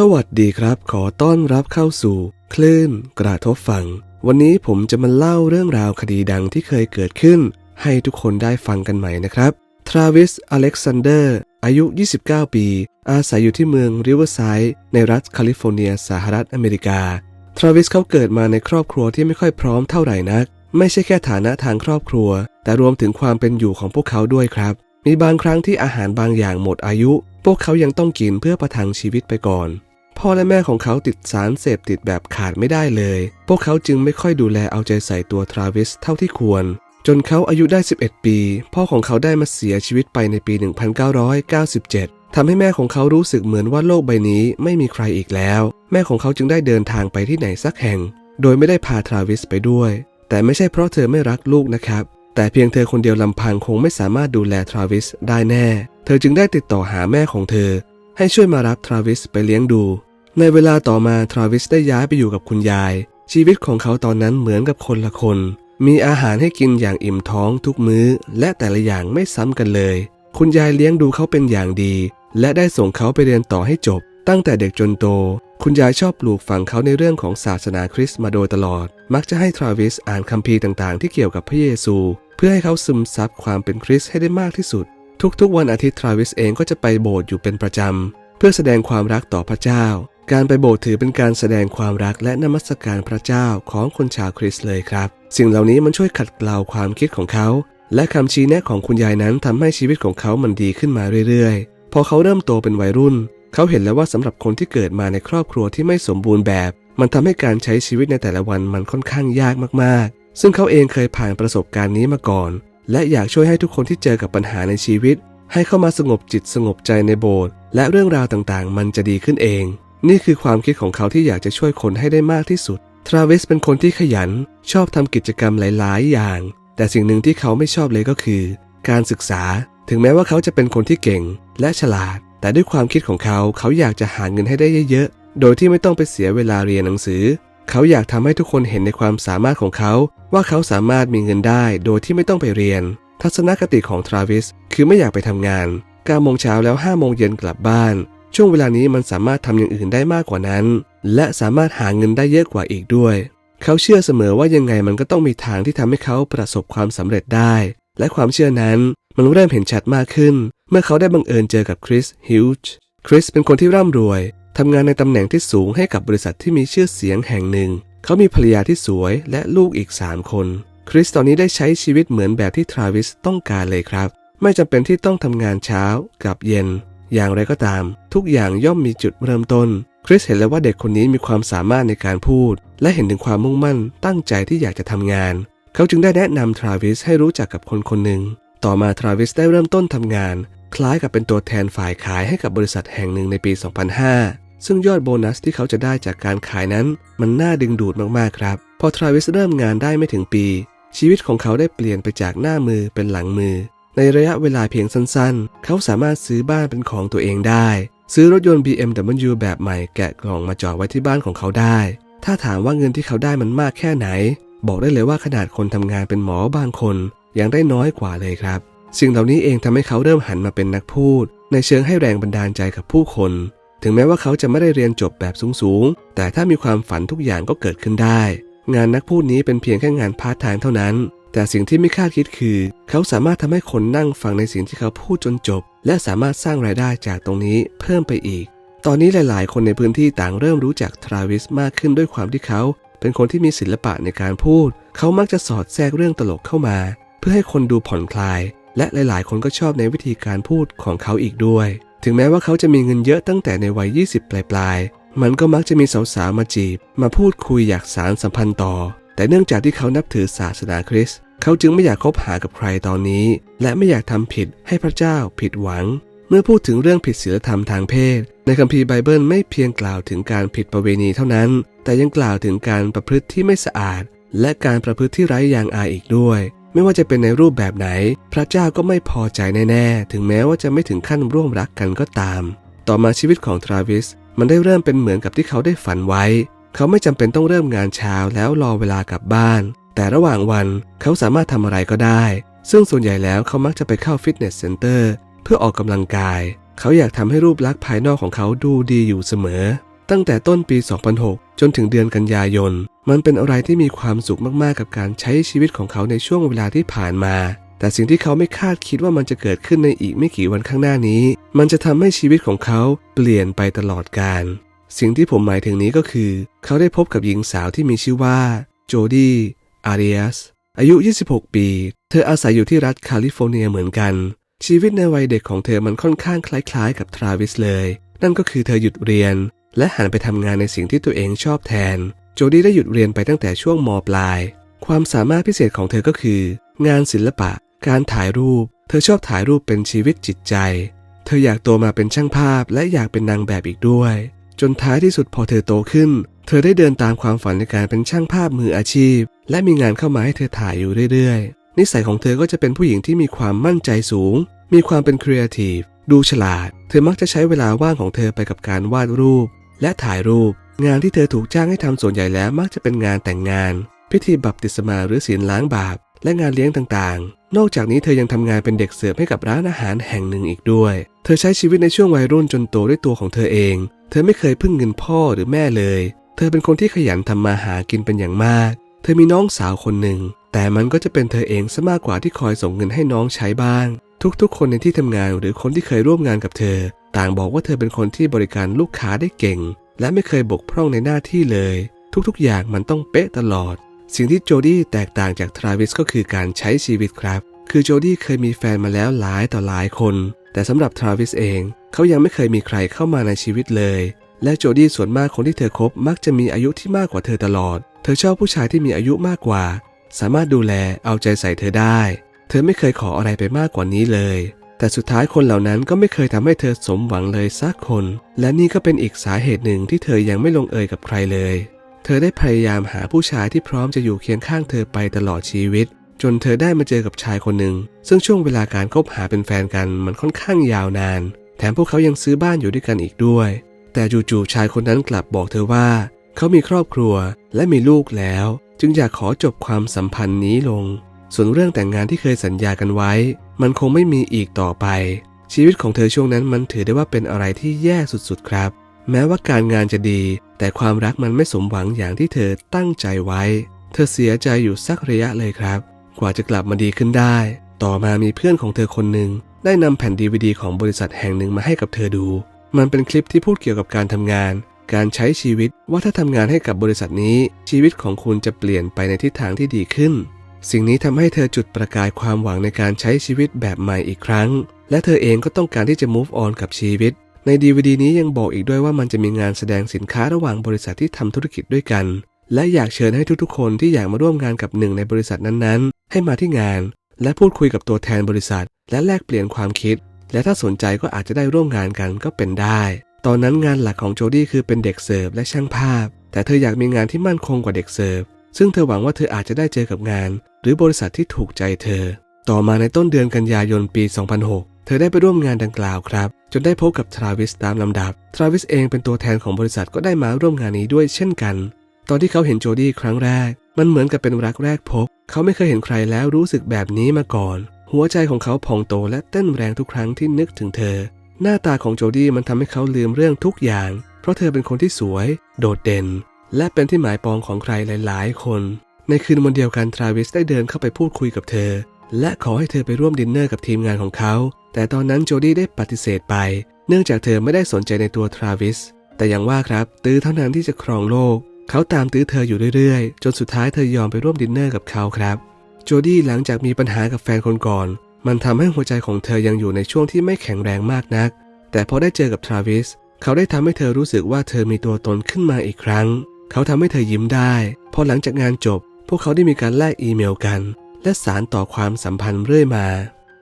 สวัสดีครับ ขอต้อนรับเข้าสู่ คลื่นกระทบฟัง วันนี้ผมจะมาเล่าเรื่องราวคดีดังที่เคยเกิดขึ้น ให้ทุกคนได้ฟังกันใหม่นะครับ ทราวิส อเล็กซานเดอร์ อายุ 29 ปี อาศัยอยู่ที่เมืองริเวอร์ไซด์ในรัฐแคลิฟอร์เนีย สหรัฐอเมริกา ทราวิสเขาเกิดมาในครอบครัวที่ไม่ค่อยพร้อมเท่าไหร่นัก ไม่ใช่แค่ฐานะทางครอบครัว แต่รวมถึงความเป็นอยู่ของพวกเขาด้วยครับ มีบางครั้งที่อาหารบางอย่างหมดอายุ พวกเขายังต้องกินเพื่อประทังชีวิตไปก่อน พ่อและแม่ของเขาติดสารเสพติดแบบขาดไม่ได้เลย พวกเขาจึงไม่ค่อยดูแลเอาใจใส่ตัวทราวิสเท่าที่ควร จนเขาอายุได้ 11 ปี พ่อของเขาได้มาเสียชีวิตไปในปี 1997 ทำให้แม่ของเขารู้สึกเหมือนว่าโลกใบนี้ไม่มีใครอีกแล้ว แม่ของเขาจึงได้เดินทางไปที่ไหนสักแห่ง โดยไม่ได้พาทราวิสไปด้วย แต่ไม่ใช่เพราะเธอไม่รักลูกนะครับ แต่เพียงเธอคนเดียวลำพังคงไม่สามารถดูแลทราวิสได้แน่ เธอจึงได้ติดต่อหาแม่ของเธอ ให้ช่วยมารับทราวิสไปเลี้ยงดู ในเวลาต่อมาทราวิสได้ย้ายไปอยู่กับคุณยาย ชีวิตของเขาตอนนั้นเหมือนกับคนละคน มีอาหารให้กินอย่างอิ่มท้องทุกมื้อ และแต่ละอย่างไม่ซ้ำกันเลย คุณยายเลี้ยงดูเขาเป็นอย่างดี และได้ส่งเขาไปเรียนต่อให้จบ ตั้งแต่เด็กจนโต คุณยายชอบปลูกฝังเขาในเรื่องของศาสนาคริสต์มาโดยตลอด มักจะให้ทราวิสอ่านคัมภีร์ต่างๆ ที่เกี่ยวกับพระเยซู เพื่อให้เขาซึมซับความเป็นคริสต์ให้ได้มากที่สุด ทุกๆ วันอาทิตย์ทราวิสเองก็จะไปโบสถ์อยู่เป็นประจำเพื่อแสดงความรักต่อพระเจ้า การไปโบสถ์ถือเป็นการแสดงความรักและนมัสการพระเจ้าของคนชาวคริสต์เลยครับ สิ่งเหล่านี้มันช่วยขัดเกลาความคิดของเขา และคำชี้แนะของคุณยายนั้นทำให้ชีวิตของเขามันดีขึ้นมาเรื่อยๆ พอเขาเริ่มโตเป็นวัยรุ่น เขาเห็นแล้วว่าสำหรับคนที่เกิดมาในครอบครัวที่ไม่สมบูรณ์แบบ มันทำให้การใช้ชีวิตในแต่ละวันมันค่อนข้างยากมากๆ ซึ่งเขาเองเคยผ่านประสบการณ์นี้มาก่อน และอยากช่วยให้ทุกคนที่เจอกับปัญหาในชีวิต ให้เข้ามาสงบจิตสงบใจในโบสถ์และเรื่องราวต่างๆ มันจะดีขึ้นเอง นี่คือความคิดของเขาที่อยากจะช่วยคนให้ได้มากที่สุด ทราวิสเป็นคนที่ขยัน ชอบทำกิจกรรมหลาย ๆ อย่าง แต่สิ่งหนึ่งที่เขาไม่ชอบเลยก็คือ การศึกษา ถึงแม้ว่าเขาจะเป็นคนที่เก่ง และฉลาด แต่ด้วยความคิดของเขา เขาอยากจะหาเงินให้ได้เยอะ ๆ โดยที่ไม่ต้องไปเสียเวลาเรียนหนังสือ เขาอยากทำให้ทุกคนเห็นในความสามารถของเขา ว่าเขาสามารถมีเงินได้ โดยที่ไม่ต้องไปเรียน ทัศนคติของทราวิสคือไม่อยากไปทำงาน9โมงเช้าแล้ว5โมงเย็นกลับบ้าน ช่วงเวลานี้มันสามารถทำอย่างอื่นได้มากกว่านั้น และสามารถหาเงินได้เยอะกว่าอีกด้วย เขาเชื่อเสมอว่ายังไงมันก็ต้องมีทางที่ทำให้เขาประสบความสำเร็จได้ และความเชื่อนั้นมันเริ่มเห็นชัดมากขึ้น เมื่อเขาได้บังเอิญเจอกับคริสฮิวจ์คริสเป็นคนที่ร่ำรวยทำงานในตำแหน่งที่สูงให้กับบริษัทที่มีชื่อเสียงแห่งหนึ่ง เขามีภรรยาที่สวยและลูกอีก 3 คน คริสตอนนี้ได้ใช้ชีวิตเหมือนแบบที่ทราวิสต้องการเลยครับ ไม่จำเป็นที่ต้องทำงานเช้ากับเย็น อย่างไรก็ตาม ทุกอย่างย่อมมีจุดเริ่มต้น คริสเห็นแล้วว่าเด็กคนนี้มีความสามารถในการพูด และเห็นถึงความมุ่งมั่นตั้งใจที่อยากจะทำงาน เขาจึงได้แนะนำทราวิสให้รู้จักกับคนคนหนึ่ง ต่อมาทราวิสได้เริ่มต้นทำงาน คล้ายกับเป็นตัวแทนฝ่ายขายให้กับบริษัทแห่งหนึ่งในปี 2005 ซึ่งยอดโบนัสที่เขาจะได้จากการขายนั้น มันน่าดึงดูดมากๆครับ พอทราวิสเริ่มงานได้ไม่ถึงปี ชีวิตของเขาได้เปลี่ยนไปจากหน้ามือเป็นหลังมือ ในระยะเวลาเพียงสั้นๆ เขาสามารถซื้อบ้านเป็นของตัวเองได้ ซื้อรถยนต์ BMW แบบใหม่แกะกล่องมาจอดไว้ที่บ้านของเขาได้ ถ้าถามว่าเงินที่เขาได้มันมากแค่ไหน บอกได้เลยว่าขนาดคนทำงานเป็นหมอบางคนยังได้น้อยกว่าเลยครับ สิ่งเหล่านี้เองทำให้เขาเริ่มหันมาเป็นนักพูด ในเชิงให้แรงบันดาลใจกับผู้คน ถึงแม้ว่าเขาจะไม่ได้เรียนจบแบบสูงๆ แต่ถ้ามีความฝันทุกอย่างก็เกิดขึ้นได้ งานนักพูดนี้เป็นเพียงแค่งานพาร์ทไทม์เท่านั้น แต่สิ่งที่ไม่คาดคิดคือ เขาสามารถทำให้คนนั่งฟังในสิ่งที่เขาพูดจนจบ และสามารถสร้างรายได้จากตรงนี้เพิ่มไปอีก ตอนนี้หลาย ๆ คนในพื้นที่ต่างเริ่มรู้จักทราวิสมากขึ้นด้วยความที่เขา เป็นคนที่มีศิลปะในการพูด เขามักจะสอดแทรกเรื่องตลกเข้ามา เพื่อให้คนดูผ่อนคลาย และหลาย ๆ คนก็ชอบในวิธีการพูดของเขาอีกด้วย ถึงแม้ว่าเขาจะมีเงินเยอะตั้งแต่ในวัย 20 ปลายๆ มันก็มักจะมีสาวๆมาจีบ มาพูดคุยอยากสารสัมพันธ์ต่อ แต่เนื่องจากที่เขานับถือศาสนาคริสต์เขาจึงไม่อยากคบหากับใครตอนนี้ และไม่อยากทำผิดให้พระเจ้าผิดหวัง เมื่อพูดถึงเรื่องผิดศีลธรรมทางเพศ ในคัมภีร์ไบเบิลไม่เพียงกล่าวถึงการผิดประเวณีเท่านั้น แต่ยังกล่าวถึงการประพฤติที่ไม่สะอาด และการประพฤติที่ไร้ยางอายอีกด้วย ไม่ว่าจะเป็นในรูปแบบไหน พระเจ้าก็ไม่พอใจแน่ๆ ถึงแม้ว่าจะไม่ถึงขั้นร่วมรักกันก็ตาม ต่อมาชีวิตของทราวิส มันได้เริ่มเป็นเหมือนกับที่เขาได้ฝันไว้ เขาไม่จำเป็นต้องเริ่มงานเช้าแล้วรอเวลากลับบ้าน แต่ระหว่างวันเขาสามารถทำอะไรก็ได้ ซึ่งส่วนใหญ่แล้วเขามักจะไปเข้าฟิตเนสเซ็นเตอร์เพื่อออกกำลังกาย เขาอยากทำให้รูปลักษณ์ภายนอกของเขาดูดีอยู่เสมอ ตั้งแต่ต้นปี 2006 จนถึงเดือนกันยายน มันเป็นอะไรที่มีความสุขมากๆกับการใช้ชีวิตของเขาในช่วงเวลาที่ผ่านมา แต่สิ่งที่เขาไม่คาดคิดว่ามันจะเกิดขึ้นในอีกไม่กี่วันข้างหน้านี้ มันจะทำให้ชีวิตของเขาเปลี่ยนไปตลอดกาลสิ่งที่ผมหมายถึงนี้ก็คือ เขาได้พบกับหญิงสาวที่มีชื่อว่าโจดี้อาริอัสอายุ 26 ปี เธออาศัยอยู่ที่รัฐแคลิฟอร์เนียเหมือนกัน ชีวิตในวัยเด็กของเธอมันค่อนข้างคล้ายๆ กับทราวิสเลย นั่นก็คือเธอหยุดเรียน และหันไปทำงานในสิ่งที่ตัวเองชอบแทน โจดี้ได้หยุดเรียนไปตั้งแต่ช่วงมปลาย ความสามารถพิเศษของเธอก็คือ งานศิลปะ การถ่ายรูป เธอชอบถ่ายรูปเป็นชีวิตจิตใจ เธออยากโตมาเป็นช่างภาพและอยากเป็นนางแบบอีกด้วย จนท้ายที่สุดพอเธอโตขึ้น เธอได้เดินตามความฝันในการเป็นช่างภาพมืออาชีพ และมีงานเข้ามาให้เธอถ่ายอยู่เรื่อยๆ นิสัยของเธอก็จะเป็นผู้หญิงที่มีความมั่นใจสูง มีความเป็นครีเอทีฟ ดูฉลาด เธอมักจะใช้เวลาว่างของเธอไปกับการวาดรูป และถ่ายรูป งานที่เธอถูกจ้างให้ทำส่วนใหญ่แล้วมักจะเป็นงานแต่งงาน พิธีบัพติศมาหรือศีลล้างบาป และงานเลี้ยงต่างๆ นอกจากนี้เธอยังทำงานเป็นเด็กเสิร์ฟให้กับร้านอาหารแห่งหนึ่งอีกด้วย เธอใช้ชีวิตในช่วงวัยรุ่นจนโตด้วยตัวของเธอเอง เธอไม่เคยพึ่งเงินพ่อหรือแม่เลย เธอเป็นคนที่ขยันทำมาหากินเป็นอย่างมาก เธอมีน้องสาวคนหนึ่ง แต่มันก็จะเป็นเธอเองซะมากกว่าที่คอยส่งเงินให้น้องใช้บ้าง ทุกๆ คนในที่ทำงานหรือคนที่เคยร่วมงานกับเธอ ต่างบอกว่าเธอเป็นคนที่บริการลูกค้าได้เก่ง และไม่เคยบกพร่องในหน้าที่เลย ทุกๆ อย่างมันต้องเป๊ะตลอด สิ่งที่โจดี้แตกต่างจากทราวิสก็คือการใช้ชีวิตครับ คือโจดี้เคยมีแฟนมาแล้วหลายต่อหลายคน แต่สำหรับทราวิสเองเขายังไม่เคยมีใครเข้ามาในชีวิตเลย และโจดี้ส่วนมากคนที่เธอคบมักจะมีอายุที่มากกว่าเธอตลอด เธอชอบผู้ชายที่มีอายุมากกว่า สามารถดูแลเอาใจใส่เธอได้ เธอไม่เคยขออะไรไปมากกว่านี้เลย แต่สุดท้ายคนเหล่านั้นก็ไม่เคยทำให้เธอสมหวังเลยสักคน และนี่ก็เป็นอีกสาเหตุหนึ่งที่เธอยังไม่ลงเอยกับใครเลย เธอได้พยายามหาผู้ชายที่พร้อมจะอยู่เคียงข้างเธอไปตลอดชีวิต จนเธอได้มาเจอกับชายคนหนึ่ง ซึ่งช่วงเวลาการคบหาเป็นแฟนกันมันค่อนข้างยาวนาน แถมพวกเขายังซื้อบ้านอยู่ด้วยกันอีกด้วย แต่จู่ๆชายคนนั้นกลับบอกเธอว่า เขามีครอบครัวและมีลูกแล้ว จึงอยากขอจบความสัมพันธ์นี้ลง ส่วนเรื่องแต่งงานที่เคยสัญญากันไว้ มันคงไม่มีอีกต่อไป ชีวิตของเธอช่วงนั้นมันถือได้ว่าเป็นอะไรที่แย่สุดๆครับ แม้ว่าการงานจะดี แต่ความรักมันไม่สมหวังอย่างที่เธอตั้งใจไว้ เธอเสียใจอยู่สักระยะเลยครับ กว่าจะกลับมาดีขึ้นได้ ต่อมามีเพื่อนของเธอคนหนึ่งได้นำแผ่นดีวดีของบริษัทแห่งหนึ่งมาให้กับเธอดู มันเป็นคลิปที่พูดเกี่ยวกับการทำงาน การใช้ชีวิตว่าถ้าทำงานให้กับบริษัทนี้ ชีวิตของคุณจะเปลี่ยนไปในทิศทางที่ดีขึ้น สิ่งนี้ทำให้เธอจุดประกายความหวังในการใช้ชีวิตแบบใหม่อีกครั้ง และเธอเองก็ต้องการที่จะ move on กับชีวิต ในดีวดีนี้ยังบอกอีกด้วยว่ามันจะมีงานแสดงสินค้าระหว่างบริษัทที่ทำธุรกิจด้วยกัน และอยากเชิญให้ทุกๆ คนที่อยากมาร่วมงานกับหนึ่งในบริษัทนั้นๆ ให้มาที่งาน และพูดคุยกับตัวแทนบริษัท และแลกเปลี่ยนความคิด และถ้าสนใจก็อาจจะได้ร่วมงานกันก็เป็นได้ ตอนนั้นงานหลักของโจดี้คือเป็นเด็กเสิร์ฟและช่างภาพ แต่เธออยากมีงานที่มั่นคงกว่าเด็กเสิร์ฟซึ่งเธอหวังว่าเธออาจจะได้เจอกับงาน หรือบริษัทที่ถูกใจเธอ ต่อมาในต้นเดือนกันยายนปี 2006 เธอได้ไปร่วมงานดังกล่าวครับ จนได้พบกับทราวิสตามลำดับ ทราวิสเองเป็นตัวแทนของบริษัทก็ได้มาร่วมงานนี้ด้วยเช่นกัน ตอนที่เขาเห็นโจดี้ครั้งแรก มันเหมือนกับเป็นรักแรกพบ เขาไม่เคยเห็นใครแล้วรู้สึกแบบนี้มาก่อน หัวใจของเขาพองโตและเต้นแรงทุกครั้งที่นึกถึงเธอ หน้าตาของโจดี้มันทำให้เขาลืมเรื่องทุกอย่าง เพราะเธอเป็นคนที่สวย โดดเด่น และเป็นที่หมายปองของใครหลาย ๆ คน ในคืนวันเดียวกันทราวิสได้เดินเข้าไปพูดคุยกับเธอ และขอให้เธอไปร่วมดินเนอร์กับทีมงานของเขา แต่ตอนนั้นโจดี้ได้ปฏิเสธไป เนื่องจากเธอไม่ได้สนใจในตัวทราวิส แต่อย่างว่าครับ ตื้อเท่านั้นที่จะครองโลก เขาตามตื้อเธออยู่เรื่อยๆ จนสุดท้ายเธอยอมไปร่วมดินเนอร์กับเขาครับ โจดี้หลังจากมีปัญหากับแฟนคนก่อน มันทำให้หัวใจของเธอยังอยู่ในช่วงที่ไม่แข็งแรงมากนัก แต่พอได้เจอกับทราวิส เขาได้ทำให้เธอรู้สึกว่าเธอมีตัวตนขึ้นมาอีกครั้ง เขาทำให้เธอยิ้มได้ พอหลังจากงานจบ พวกเขาได้มีการแลกอีเมลกัน และสารต่อความสัมพันธ์เรื่อยมา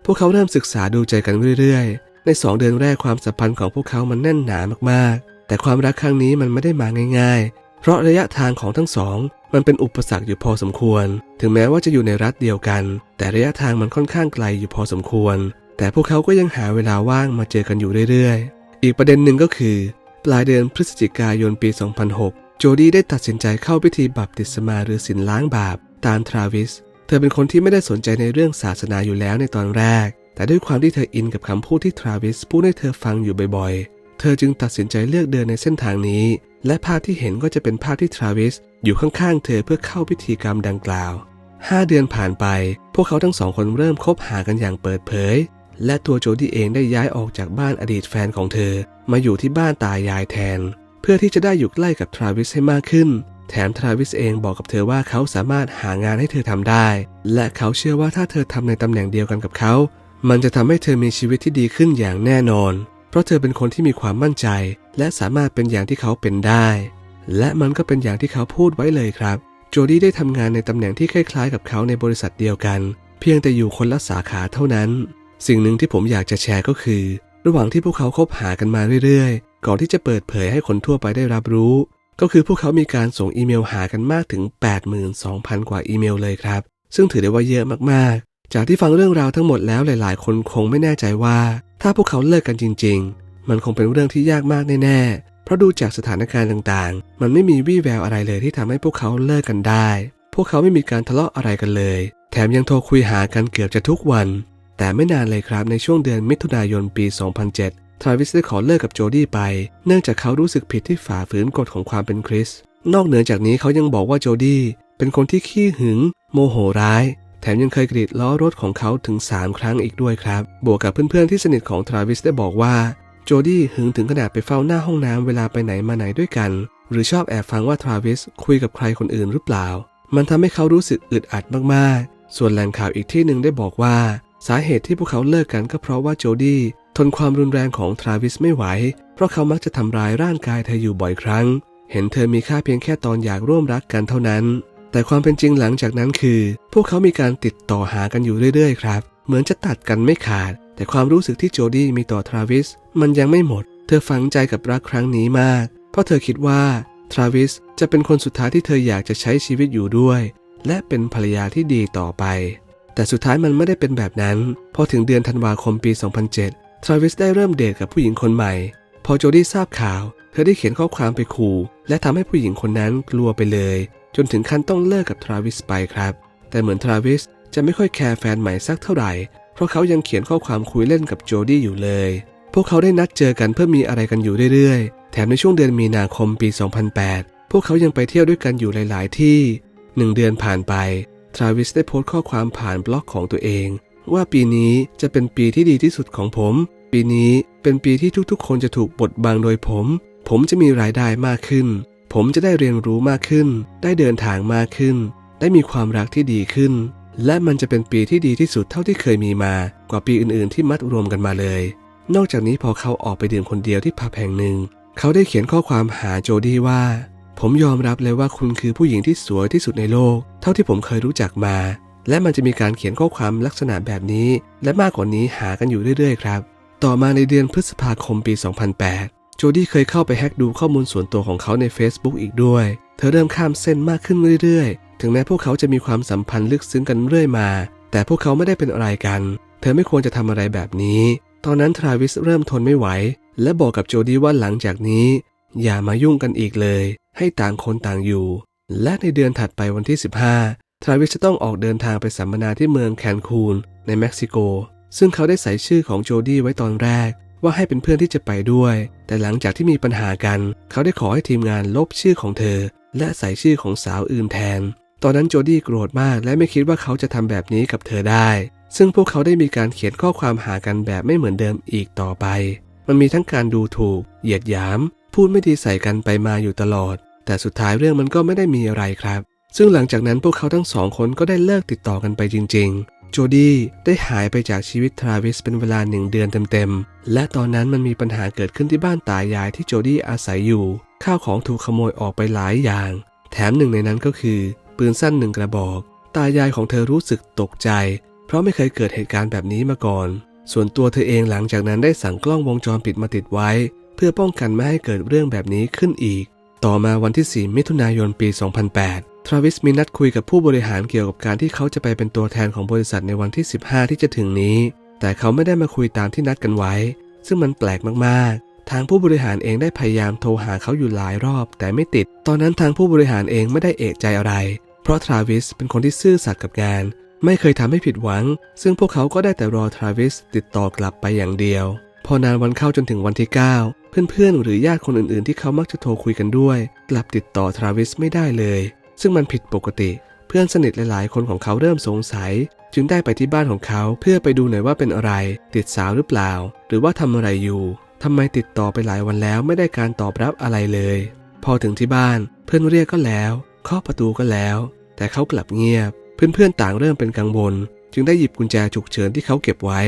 พวกเขาเริ่มศึกษาดูใจกันเรื่อยๆ ในสองเดือนแรกความสัมพันธ์ของพวกเขามันแน่นหนามากๆ แต่ความรักครั้งนี้มันไม่ได้มาง่าย ๆ เพราะระยะทางของทั้งสอง มันเป็นอุปสรรคอยู่พอสมควร ถึงแม้ว่าจะอยู่ในรัฐเดียวกัน แต่ระยะทางมันค่อนข้างไกลอยู่พอสมควร แต่พวกเขาก็ยังหาเวลาว่างมาเจอกันอยู่เรื่อยๆ อีกประเด็นหนึ่งก็คือ ปลายเดือนพฤศจิกายนปี 2006 โจดี้ได้ตัดสินใจเข้าพิธีบัพติศมาหรือสินล้างบาปตามทราวิส เธอเป็นคนที่ไม่ได้สนใจในเรื่องศาสนาอยู่แล้วในตอนแรก แต่ด้วยความที่เธออินกับคำพูดที่ทราวิสพูดให้เธอฟังอยู่บ่อยๆ เธอจึงตัดสินใจเลือกเดินในเส้นทางนี้ และภาพที่เห็นก็จะเป็นภาพที่ทราวิสอยู่ข้างๆ เธอเพื่อเข้าพิธีกรรมดังกล่าว 5 เดือนผ่านไป พวกเขาทั้งสองคนเริ่มคบหากันอย่างเปิดเผย และตัวโจดี้เองได้ย้ายออกจากบ้านอดีตแฟนของเธอ มาอยู่ที่บ้านตายายแทน เพื่อที่จะได้อยู่ใกล้กับทราวิสให้มากขึ้น แถมทราวิสเองบอกกับเธอว่าเขาสามารถหางานให้เธอทำได้ และเขาเชื่อว่าถ้าเธอทำในตำแหน่งเดียวกันกับเขา มันจะทำให้เธอมีชีวิตที่ดีขึ้นอย่างแน่นอน เพราะเธอเป็นคนที่มีความมั่นใจ และสามารถเป็นอย่างที่เขาเป็นได้ และมันก็เป็นอย่างที่เขาพูดไว้เลยครับ โจดี้ได้ทำงานในตำแหน่งที่คล้ายๆ กับเขาในบริษัทเดียวกัน เพียงแต่อยู่คนละสาขาเท่านั้น สิ่งหนึ่งที่ผมอยากจะแชร์ก็คือ ระหว่างที่พวกเขาคบหากันมาเรื่อยๆ ก่อนที่จะเปิดเผยให้คนทั่วไปได้รับรู้ ก็คือพวกเขามีการส่งอีเมลหากันมากถึง 82,000 กว่าอีเมลเลยครับ ซึ่งถือได้ว่าเยอะมากๆ จากที่ฟังเรื่องราวทั้งหมดแล้วหลาย ๆ คนคงไม่แน่ใจว่า ถ้าพวกเขาเลิกกันจริง ๆ มันคงเป็นเรื่องที่ยากมากแน่ๆ เพราะดูจากสถานการณ์ต่างๆ มันไม่มีวี่แววอะไรเลยที่ทำให้พวกเขาเลิกกันได้ พวกเขาไม่มีการทะเลาะอะไรกันเลย แถมยังโทรคุยหากันเกือบจะทุกวัน แต่ไม่นานเลยครับในช่วงเดือนมิถุนายนปี 2007 ทราวิสได้ขอเลิกกับโจดี้ไป เนื่องจากเขารู้สึกผิดที่ฝ่าฝืนกฎของความเป็นคริส นอกเหนือจากนี้เขายังบอกว่าโจดี้เป็นคนที่ขี้หึง โมโหร้าย แถมยังเคยกรีดล้อรถของเขาถึง 3 ครั้งอีกด้วยครับ บวกกับเพื่อนๆที่สนิทของทราวิสได้บอกว่าโจดี้หึงถึงขนาดไปเฝ้าหน้าห้องน้ำเวลาไปไหนมาไหนด้วยกัน หรือชอบแอบฟังว่าทราวิสคุยกับใครคนอื่นหรือเปล่า มันทำให้เขารู้สึกอึดอัดมากๆ ส่วนแหล่งข่าวอีกที่หนึ่งได้บอกว่า สาเหตุที่พวกเขาเลิกกันก็เพราะว่าโจดี้ ทนความรุนแรงของทราวิสไม่ไหว เพราะเขามักจะทำร้ายร่างกายเธออยู่บ่อยครั้ง เห็นเธอมีค่าเพียงแค่ตอนอยากร่วมรักกันเท่านั้น แต่ความเป็นจริงหลังจากนั้นคือ พวกเขามีการติดต่อหากันอยู่เรื่อยๆ ครับ เหมือนจะตัดกันไม่ขาด แต่ความรู้สึกที่โจดี้มีต่อทราวิสมันยังไม่หมด เธอฝังใจกับรักครั้งนี้มาก เพราะเธอคิดว่าทราวิสจะเป็นคนสุดท้ายที่เธออยากจะใช้ชีวิตอยู่ด้วย และเป็นภรรยาที่ดีต่อไป แต่สุดท้ายมันไม่ได้เป็นแบบนั้น พอถึงเดือนธันวาคมปี 2007 ทราวิสได้เริ่มเดทกับผู้หญิงคนใหม่ พอโจดี้ทราบข่าว เธอได้เขียนข้อความไปขู่และทำให้ผู้หญิงคนนั้นกลัวไปเลย จนถึงขั้นต้องเลิกกับทราวิสไปครับ แต่เหมือนทราวิสจะไม่ค่อยแคร์แฟนใหม่สักเท่าไหร่ เพราะเขายังเขียนข้อความคุยเล่นกับโจดี้อยู่เลย พวกเขาได้นัดเจอกันเพื่อมีอะไรกันอยู่เรื่อยๆ แถมในช่วงเดือนมีนาคมปี 2008 พวกเขายังไปเที่ยวด้วยกันอยู่หลายๆ ที่หนึ่งเดือนผ่านไป ทราวิสได้โพสต์ข้อความผ่านบล็อกของตัวเอง ว่าปีนี้จะเป็นปีที่ดีที่สุดของผม ปีนี้เป็นปีที่ทุกๆ คนจะถูกบดบังโดยผม ผมจะมีรายได้มากขึ้น ผมจะได้เรียนรู้มากขึ้น ได้เดินทางมากขึ้น ได้มีความรักที่ดีขึ้น และมันจะเป็นปีที่ดีที่สุดเท่าที่เคยมีมา กว่าปีอื่นๆที่มัดรวมกันมาเลย นอกจากนี้พอเขาออกไปดื่มคนเดียวที่ผับแห่งหนึ่ง เขาได้เขียนข้อความหาโจดี้ว่า ผมยอมรับเลยว่าคุณคือผู้หญิงที่สวยที่สุดในโลก เท่าที่ผมเคยรู้จักมาและมันจะมีการเขียนข้อความลักษณะแบบนี้ และมากกว่านี้หากันอยู่เรื่อยๆ ครับ ต่อมาในเดือนพฤษภาคมปี 2008 โจดี้เคยเข้าไปแฮ็กดูข้อมูลส่วนตัวของเขาใน Facebook อีกด้วย เธอเริ่มข้ามเส้นมากขึ้นเรื่อยๆ ถึงแม้พวกเขาจะมีความสัมพันธ์ลึกซึ้งกันเรื่อยมา แต่พวกเขาไม่ได้เป็นอะไรกัน เธอไม่ควรจะทำอะไรแบบนี้ ตอนนั้นทราวิสเริ่มทนไม่ไหว และบอกกับโจดี้ว่าหลังจากนี้ อย่ามายุ่งกันอีกเลย ให้ต่างคนต่างอยู่ และในเดือนถัดไปวันที่ 15 ทราวิสจะต้องออกเดินทางไปสัมมนาที่เมืองแคนคูนในเม็กซิโก ซึ่งเขาได้ใส่ชื่อของโจดี้ไว้ตอนแรก ว่าให้เป็นเพื่อนที่จะไปด้วย แต่หลังจากที่มีปัญหากัน เขาได้ขอให้ทีมงานลบชื่อของเธอ และใส่ชื่อของสาวอื่นแทน ตอนนั้นโจดี้โกรธมากและไม่คิดว่าเขาจะทำแบบนี้กับเธอได้ ซึ่งพวกเขาได้มีการเขียนข้อความหากันแบบไม่เหมือนเดิมอีกต่อไป มันมีทั้งการดูถูก เหยียดหยาม พูดไม่ดีใส่กันไปมาอยู่ตลอด แต่สุดท้ายเรื่องมันก็ไม่ได้มีอะไรครับซึ่งหลังจากนั้นพวกเขาทั้งสองคนก็ได้เลิกติดต่อกันไปจริง จดี้ได้หายไปจากชีวิตทราวิสเป็นเวลาหนึ่งเดือนเต็มๆ และตอนนั้นมันมีปัญหาเกิดขึ้นที่บ้านตายายที่โจดี้อาศัยอยู่ ข้าวของถูกขโมยออกไปหลายอย่าง แถมหนึ่งในนั้นก็คือ ปืนสั้นหนึ่งกระบอก ตายายของเธอรู้สึกตกใจ เพราะไม่เคยเกิดเหตุการณ์แบบนี้มาก่อน ส่วนตัวเธอเองหลังจากนั้นได้สั่งกล้องวงจรปิดมาติดไว้ เพื่อป้องกันไม่ให้เกิดเรื่องแบบนี้ขึ้นอีก ต่อมาวันที่ 4 มิถุนายนปี 2008 ทราวิสมีนัดคุยกับผู้บริหารเกี่ยวกับการที่เขาจะไปเป็นตัวแทนของบริษัทในวันที่ 15 ที่จะถึงนี้ แต่เขาไม่ได้มาคุยตามที่นัดกันไว้ ซึ่งมันแปลกมากๆ ทางผู้บริหารเองได้พยายามโทรหาเขาอยู่หลายรอบ แต่ไม่ติด ตอนนั้นทางผู้บริหารเองไม่ได้เอกใจอะไร เพราะทราวิสเป็นคนที่ซื่อสัตย์กับงาน ไม่เคยทำให้ผิดหวัง ซึ่งพวกเขาก็ได้แต่รอทราวิสติดต่อกลับไปอย่างเดียว พอนานวันเข้าจนถึงวันที่ 9 เพื่อนๆ หรือญาติคนอื่นๆ ที่เขามักจะโทรคุยกันด้วย กลับติดต่อทราวิสไม่ได้เลย ซึ่งมันผิดปกติ เพื่อนสนิทหลายๆ คนของเขาเริ่มสงสัย จึงได้ไปที่บ้านของเขาเพื่อไปดูหน่อยว่าเป็นอะไร ติดสาวหรือเปล่า หรือว่าทำอะไรอยู่ทำไมติดต่อไปหลายวันแล้วไม่ได้การตอบรับอะไรเลย พอถึงที่บ้านเพื่อนเรียกก็แล้วเคาะประตูก็แล้ว แต่เขากลับเงียบ เพื่อนๆต่างเริ่มเป็นกังวล จึงได้หยิบกุญแจฉุกเฉินที่เขาเก็บไว้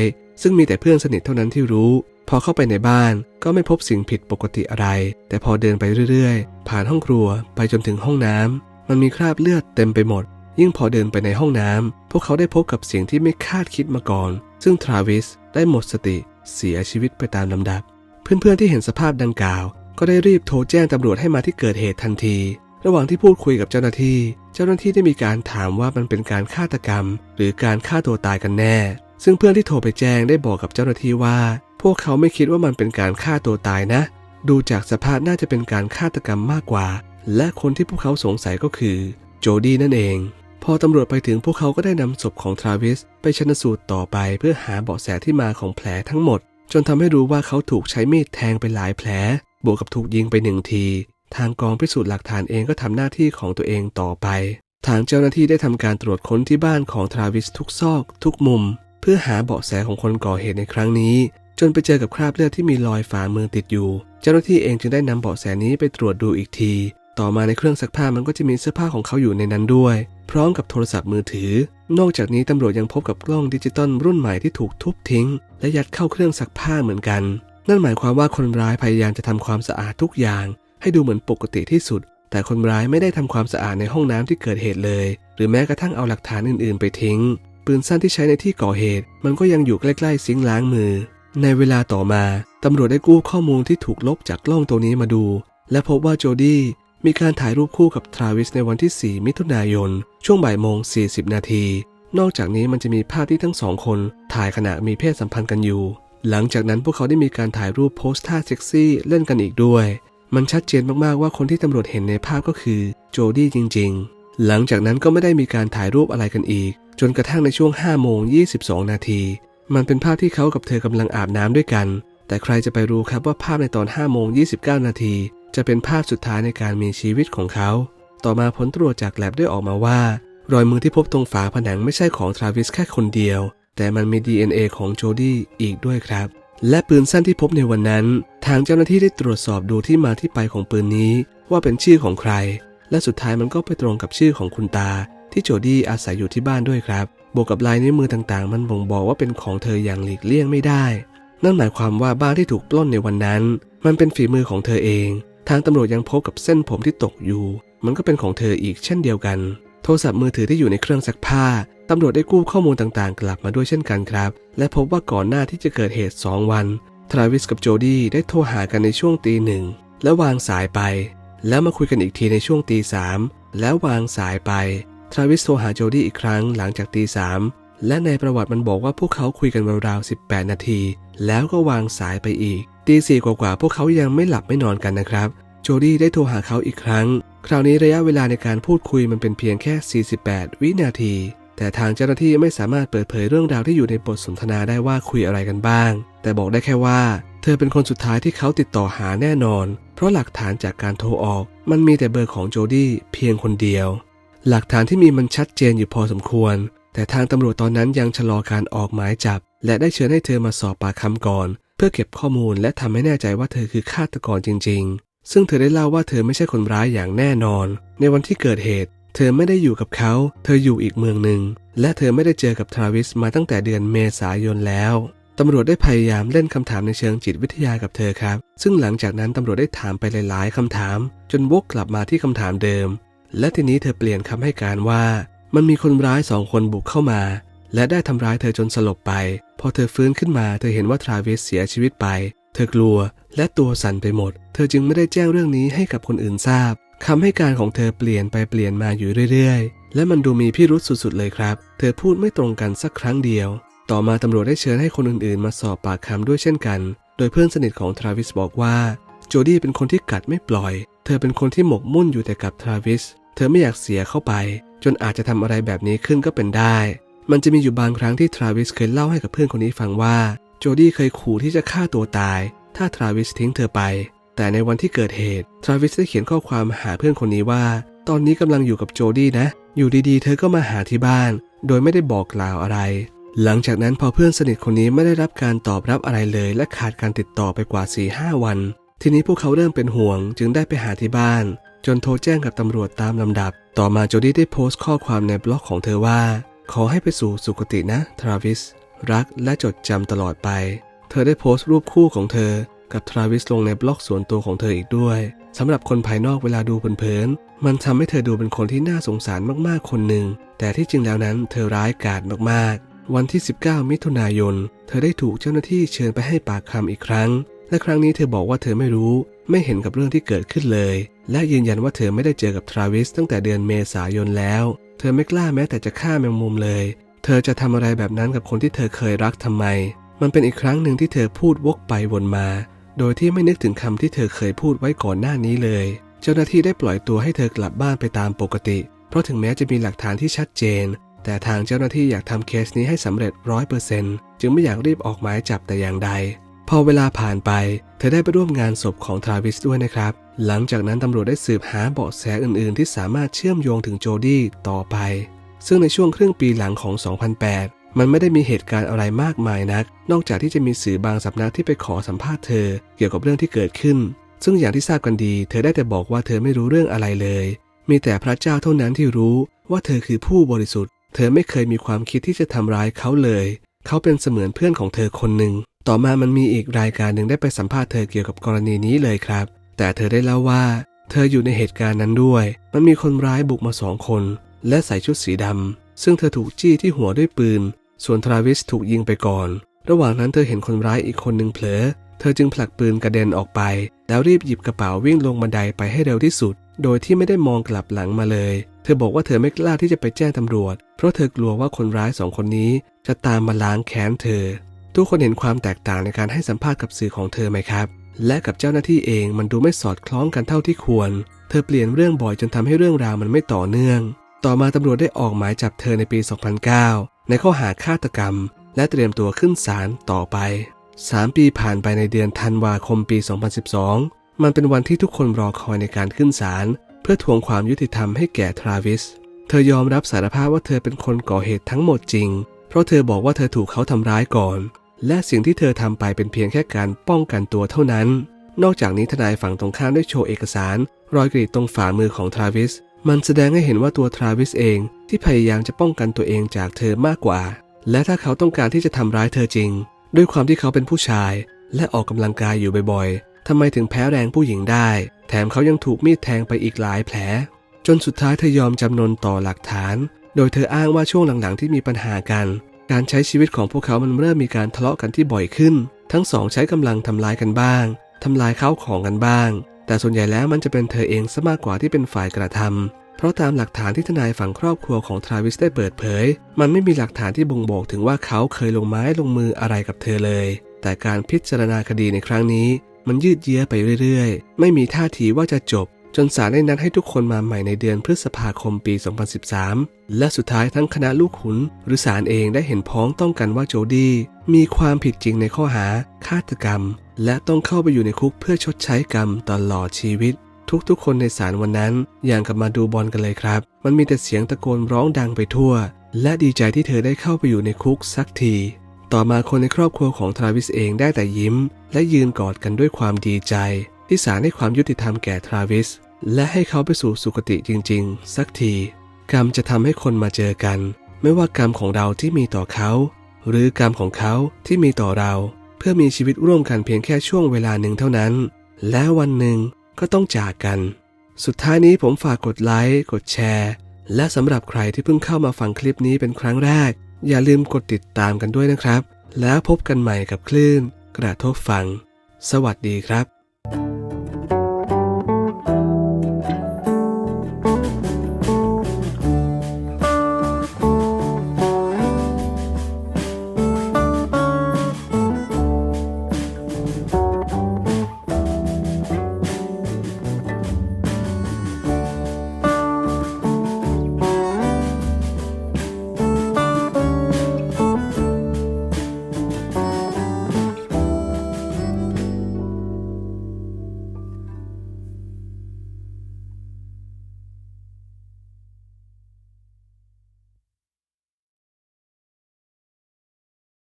ซึ่งมีแต่เพื่อนสนิทเท่านั้นที่รู้ พอเข้าไปในบ้านก็ไม่พบสิ่งผิดปกติอะไร แต่พอเดินไปเรื่อยๆ ผ่านห้องครัวไปจนถึงห้องน้ำมันมีคราบเลือดเต็มไปหมด ยิ่งพอเดินไปในห้องน้ำพวกเขาได้พบกับสิ่งที่ไม่คาดคิดมาก่อน ซึ่งทราวิสได้หมดสติเสียชีวิตไปตามลำดับ เพื่อนๆที่เห็นสภาพดังกล่าว ก็ได้รีบโทรแจ้งตำรวจให้มาที่เกิดเหตุทันที ระหว่างที่พูดคุยกับเจ้าหน้าที่ เจ้าหน้าที่ได้มีการถามว่ามันเป็นการฆาตกรรม หรือการฆ่าตัวตายกันแน่ ซึ่งเพื่อนที่โทรไปแจ้งได้บอกกับเจ้าหน้าที่ว่า พวกเขาไม่คิดว่ามันเป็นการฆ่าตัวตายนะ ดูจากสภาพน่าจะเป็นการฆาตกรรมมากกว่า และคนที่พวกเขาสงสัยก็คือโจดี้นั่นเอง พอตำรวจไปถึงพวกเขาก็ได้นำศพของทราวิสไปชนสูตรต่อไปเพื่อหาเบาะแสที่มาของแผลทั้งหมด จนทำให้รู้ว่าเขาถูกใช้มีดแทงไปหลายแผล บวกกับถูกยิงไปหนึ่งที ทางกองพิสูจน์หลักฐานเองก็ทำหน้าที่ของตัวเองต่อไปทางเจ้าหน้าที่ได้ทำการตรวจค้นที่บ้านของทราวิสทุกซอก ทุกมุม เพื่อหาเบาะแสของคนก่อเหตุในครั้งนี้ จนไปเจอกับคราบเลือดที่มีรอยฝ่ามือติดอยู่ เจ้าหน้าที่เองจึงได้นำเบาะแสนี้ไปตรวจดูอีกที ต่อมาในเครื่องซักผ้ามันก็จะมีเสื้อผ้าของเขาอยู่ในนั้นด้วย พร้อมกับโทรศัพท์มือถือ นอกจากนี้ตำรวจยังพบกับกล้องดิจิตอลรุ่นใหม่ที่ถูกทุบทิ้ง และยัดเข้าเครื่องซักผ้าเหมือนกัน นั่นหมายความว่าคนร้ายพยายามจะทำความสะอาดทุกอย่าง ให้ดูเหมือนปกติที่สุดแต่คนร้ายไม่ได้ทำความสะอาดในห้องน้ำที่เกิดเหตุเลย หรือแม้กระทั่งเอาหลักฐานอื่น ๆ ไปทิ้ง ปืนสั้นที่ใช้ในที่ก่อเหตุ มันก็ยังอยู่ใกล้ๆซิงล้างมือ ในเวลาต่อมาตำรวจได้กู้ข้อมูลที่ถูกลบจากกล้องตัวนี้มาดู และพบว่าโจดี้มีการถ่ายรูปคู่กับทราวิสในวันที่ 4 มิถุนายน ช่วงบ่ายโมง 40 นาที นอกจากนี้มันจะมีภาพที่ทั้งสองคน ถ่ายขณะมีเพศสัมพันธ์กันอยู่ หลังจากนั้นพวกเขาได้มีการถ่ายรูปโพสท่าเซ็กซี่เล่นกันอีกด้วย มันชัดเจนมากๆว่าคนที่ตำรวจเห็นในภาพก็คือโจดี้จริง ๆ หลังจากนั้นก็ไม่ได้มีการถ่ายรูปอะไรกันอีก จนกระทั่งในช่วง5โมง22 นาที มันเป็นภาพที่เขากับเธอกำลังอาบน้ำด้วยกัน แต่ใครจะไปรู้ครับว่าภาพในตอน5โมง29 นาที จะเป็นภาพสุดท้ายในการมีชีวิตของเขา ต่อมาผลตรวจจากแลบได้ออกมาว่า รอยมือที่พบตรงฝาผนังไม่ใช่ของทราวิสแค่คนเดียว แต่มันมี DNA ของโจดี้อีกด้วยครับ และปืนสั้นที่พบในวันนั้น ทางเจ้าหน้าที่ได้ตรวจสอบดูที่มาที่ไปของปืนนี้ ว่าเป็นชื่อของใคร และสุดท้ายมันก็ไปตรงกับชื่อของคุณตา ที่โจดี้อาศัยอยู่ที่บ้านด้วยครับ บวกกับลายนิ้วมือต่างๆ มันบ่งบอกว่าเป็นของเธออย่างหลีกเลี่ยงไม่ได้ นั่นหมายความว่าบ้านที่ถูกปล้นในวันนั้น มันเป็นฝีมือของเธอเอง ทางตำรวจยังพบกับเส้นผมที่ตกอยู่ มันก็เป็นของเธออีกเช่นเดียวกัน โทรศัพท์มือถือที่อยู่ในเครื่องซักผ้าตำรวจได้กู้ข้อมูลต่างๆ กลับมาด้วยเช่นกันครับ และพบว่าก่อนหน้าที่จะเกิดเหตุ 2 วัน ทราวิสกับโจดี้ได้โทรหากันในช่วงตีหนึ่งแล้ววางสายไป แล้วมาคุยกันอีกทีในช่วงตีสามแล้ววางสายไป ทราวิสโทรหาโจดี้อีกครั้งหลังจากตีสามและในประวัติมันบอกว่าพวกเขาคุยกันราวๆ18 นาที แล้วก็วางสายไปอีกตีสี่กว่าๆพวกเขายังไม่หลับไม่นอนกันนะครับ โจดี้ได้โทรหาเขาอีกครั้ง คราวนี้ระยะเวลาในการพูดคุยมันเป็นเพียงแค่ 48 วินาที แต่ทางเจ้าหน้าที่ไม่สามารถเปิดเผยเรื่องราวที่อยู่ในบทสนทนาได้ว่าคุยอะไรกันบ้าง แต่บอกได้แค่ว่า เธอเป็นคนสุดท้ายที่เขาติดต่อหาแน่นอน เพราะหลักฐานจากการโทรออก มันมีแต่เบอร์ของโจดี้เพียงคนเดียว หลักฐานที่มีมันชัดเจนอยู่พอสมควร แต่ทางตำรวจตอนนั้นยังชะลอการออกหมายจับ และได้เชิญให้เธอมาสอบปากคำก่อน เพื่อเก็บข้อมูลและทำให้แน่ใจว่าเธอคือฆาตกรจริง ๆ ซึ่งเธอได้เล่าว่าเธอไม่ใช่คนร้ายอย่างแน่นอน ในวันที่เกิดเหตุ เธอไม่ได้อยู่กับเขา เธออยู่อีกเมืองหนึ่ง และเธอไม่ได้เจอกับทราวิสมาตั้งแต่เดือนเมษายนแล้วตำรวจได้พยายามเล่นคำถามในเชิงจิตวิทยากับเธอครับ ซึ่งหลังจากนั้นตำรวจได้ถามไปหลาย ๆคำถาม จนวกกลับมาที่คำถามเดิม และทีนี้เธอเปลี่ยนคำให้การว่า มันมีคนร้ายสองคนบุกเข้ามา และได้ทำร้ายเธอจนสลบไป พอเธอฟื้นขึ้นมาเธอเห็นว่าทราเวสเสียชีวิตไป เธอกลัวและตัวสั่นไปหมด เธอจึงไม่ได้แจ้งเรื่องนี้ให้กับคนอื่นทราบคำให้การของเธอเปลี่ยนไปเปลี่ยนมาอยู่เรื่อยๆ และมันดูมีพิรุษสุดๆเลยครับ เธอพูดไม่ตรงกันสักครั้งเดียว ต่อมาตำรวจได้เชิญให้คนอื่นๆ มาสอบปากคำด้วยเช่นกัน โดยเพื่อนสนิทของทราวิสบอกว่า โจดี้เป็นคนที่กัดไม่ปล่อย เธอเป็นคนที่หมกมุ่นอยู่แต่กับทราวิส เธอไม่อยากเสียเข้าไป จนอาจจะทำอะไรแบบนี้ขึ้นก็เป็นได้ มันจะมีอยู่บางครั้งที่ทราวิสเคยเล่าให้กับเพื่อนคนนี้ฟังว่า โจดี้เคยขู่ที่จะฆ่าตัวตาย ถ้าทราวิสทิ้งเธอไป แต่ในวันที่เกิดเหตุ ทราวิสได้เขียนข้อความหาเพื่อนคนนี้ว่า ตอนนี้กำลังอยู่กับโจดี้นะ อยู่ดีๆ เธอก็มาหาที่บ้าน โดยไม่ได้บอกกล่าวอะไร หลังจากนั้นพอเพื่อนสนิทคนนี้ไม่ได้รับการตอบรับอะไรเลย และขาดการติดต่อไปกว่า4-5วัน ทีนี้พวกเขาเริ่มเป็นห่วงจึงได้ไปหาที่บ้าน จนโทรแจ้งกับตำรวจตามลำดับ ต่อมาโจดี้ได้โพสต์ข้อความในบล็อกของเธอว่า ขอให้ไปสู่สุคตินะทราวิสรักและจดจำตลอดไป เธอได้โพสต์รูปคู่ของเธอ กับทราวิสลงในบล็อกส่วนตัวของเธออีกด้วยสำหรับคนภายนอกเวลาดูเผินๆมันทำให้เธอดูเป็นคนที่น่าสงสารมากๆคนหนึ่ง แต่ที่จริงแล้วนั้นเธอร้ายกาจมากๆ วันที่ 19 มิถุนายน เธอได้ถูกเจ้าหน้าที่เชิญไปให้ปากคำอีกครั้ง และครั้งนี้เธอบอกว่าเธอไม่รู้ ไม่เห็นกับเรื่องที่เกิดขึ้นเลย และยืนยันว่าเธอไม่ได้เจอกับทราวิสตั้งแต่เดือนเมษายนแล้ว เธอไม่กล้าแม้แต่จะฆ่าแมงมุมเลย เธอจะทำอะไรแบบนั้นกับคนที่เธอเคยรักทำไม มันเป็นอีกครั้งหนึ่งที่เธอพูดวกไปวนมา โดยที่ไม่นึกถึงคำที่เธอเคยพูดไว้ก่อนหน้านี้เลย เจ้าหน้าที่ได้ปล่อยตัวให้เธอกลับบ้านไปตามปกติ เพราะถึงแม้จะมีหลักฐานที่ชัดเจน แต่ทางเจ้าหน้าที่อยากทำเคสนี้ให้สำเร็จร้อยเปอร์เซนต์จึงไม่อยากรีบออกหมายจับแต่อย่างใด พอเวลาผ่านไป เธอได้ไปร่วมงานศพของทราวิสด้วยนะครับ หลังจากนั้นตำรวจได้สืบหาเบาะแสอื่นๆ ที่สามารถเชื่อมโยงถึงโจดี้ต่อไป ซึ่งในช่วงครึ่งปีหลังของ 2008 มันไม่ได้มีเหตุการณ์อะไรมากมายนัก นอกจากที่จะมีสื่อบางสำนักที่ไปขอสัมภาษณ์เธอ เกี่ยวกับเรื่องที่เกิดขึ้น ซึ่งอย่างที่ทราบกันดี เธอได้แต่บอกว่าเธอไม่รู้เรื่องอะไรเลย มีแต่พระเจ้าเท่านั้นที่รู้ว่าเธอคือผู้บริสุทธิ์ เธอไม่เคยมีความคิดที่จะทำร้ายเขาเลย เขาเป็นเสมือนเพื่อนของเธอคนหนึ่ง ต่อมามันมีอีกรายการหนึ่งได้ไปสัมภาษณ์เธอเกี่ยวกับกรณีนี้เลยครับ แต่เธอได้เล่าว่า เธออยู่ในเหตุการณ์นั้นด้วย มันมีคนร้ายบุกมาสองคน และใส่ชุดสีดำซึ่งเธอถูกจี้ที่หัวด้วยปืน ส่วนทราวิสถูกยิงไปก่อน ระหว่างนั้นเธอเห็นคนร้ายอีกคนหนึ่งเผลอ เธอจึงผลักปืนกระเด็นออกไป แล้วรีบหยิบกระเป๋าวิ่งลงบันไดไปให้เร็วที่สุด โดยที่ไม่ได้มองกลับหลังมาเลย เธอบอกว่าเธอไม่กล้าที่จะไปแจ้งตำรวจ เพราะเธอกลัวว่าคนร้ายสองคนนี้จะตามมาล้างแค้นเธอ ทุกคนเห็นความแตกต่างในการให้สัมภาษณ์กับสื่อของเธอไหมครับ และกับเจ้าหน้าที่เองมันดูไม่สอดคล้องกันเท่าที่ควร เธอเปลี่ยนเรื่องบ่อยจนทำให้เรื่องราวมันไม่ต่อเนื่อง ต่อมาตำรวจได้ออกหมายจับเธอในปี 2009 ในข้อหาฆาตกรรม และเตรียมตัวขึ้นศาลต่อไป 3 ปีผ่านไปในเดือนธันวาคมปี 2012 มันเป็นวันที่ทุกคนรอคอยในการขึ้นศาลเพื่อทวงความยุติธรรมให้แก่ทราวิส เธอยอมรับสารภาพว่าเธอเป็นคนก่อเหตุทั้งหมดจริง เพราะเธอบอกว่าเธอถูกเขาทำร้ายก่อน และสิ่งที่เธอทำไปเป็นเพียงแค่การป้องกันตัวเท่านั้น นอกจากนี้ทนายฝั่งตรงข้ามได้โชว์เอกสาร รอยกรีดตรงฝ่ามือของทราวิส มันแสดงให้เห็นว่าตัวทราวิสเองที่พยายามจะป้องกันตัวเองจากเธอมากกว่า และถ้าเขาต้องการที่จะทำร้ายเธอจริง ด้วยความที่เขาเป็นผู้ชาย และออกกำลังกายอยู่บ่อยๆทำไมถึงแพ้แรงผู้หญิงได้ แถมเขายังถูกมีดแทงไปอีกหลายแผล จนสุดท้ายเธอยอมจำนนต่อหลักฐาน โดยเธออ้างว่าช่วงหลังๆที่มีปัญหากัน การใช้ชีวิตของพวกเขามันเริ่มมีการทะเลาะกันที่บ่อยขึ้น ทั้งสองใช้กำลังทำร้ายกันบ้างทำลายข้าวของกันบ้าง แต่ส่วนใหญ่แล้วมันจะเป็นเธอเองซะมากกว่าที่เป็นฝ่ายกระทำเพราะตามหลักฐานที่ทนายฝั่งครอบครัวของทราวิสได้เปิดเผย มันไม่มีหลักฐานที่บ่งบอกถึงว่าเขาเคยลงไม้ลงมืออะไรกับเธอเลย แต่การพิจารณาคดีในครั้งนี้ มันยืดเยื้อไปเรื่อยๆ ไม่มีท่าทีว่าจะจบ จนศาลได้นัดให้ทุกคนมาใหม่ในเดือนพฤษภาคมปี 2013 และสุดท้ายทั้งคณะลูกขุน หรือศาลเองได้เห็นพ้องต้องกันว่าโจดี้มีความผิดจริงในข้อหาฆาตกรรม และต้องเข้าไปอยู่ในคุกเพื่อชดใช้กรรมตลอดชีวิต ทุกๆ คนในศาลวันนั้น อย่างกับมาดูบอลกันเลยครับ มันมีแต่เสียงตะโกนร้องดังไปทั่ว และดีใจที่เธอได้เข้าไปอยู่ในคุกสักที ต่อมาคนในครอบครัวของทราวิสเองได้แต่ยิ้ม และยืนกอดกันด้วยความดีใจ ที่ศาลให้ความยุติธรรมแก่ทราวิส และให้เขาไปสู่สุคติจริง ๆ สักที กรรมจะทำให้คนมาเจอกัน ไม่ว่ากรรมของเราที่มีต่อเขา หรือกรรมของเขาที่มีต่อเรา เพื่อมีชีวิตร่วมกันเพียงแค่ช่วงเวลาหนึ่งเท่านั้น แล้ววันหนึ่งก็ต้องจากกัน สุดท้ายนี้ผมฝากกดไลค์กดแชร์ และสำหรับใครที่เพิ่งเข้ามาฟังคลิปนี้เป็นครั้งแรก อย่าลืมกดติดตามกันด้วยนะครับ แล้วพบกันใหม่กับคลื่น กระทบฟัง สวัสดีครับ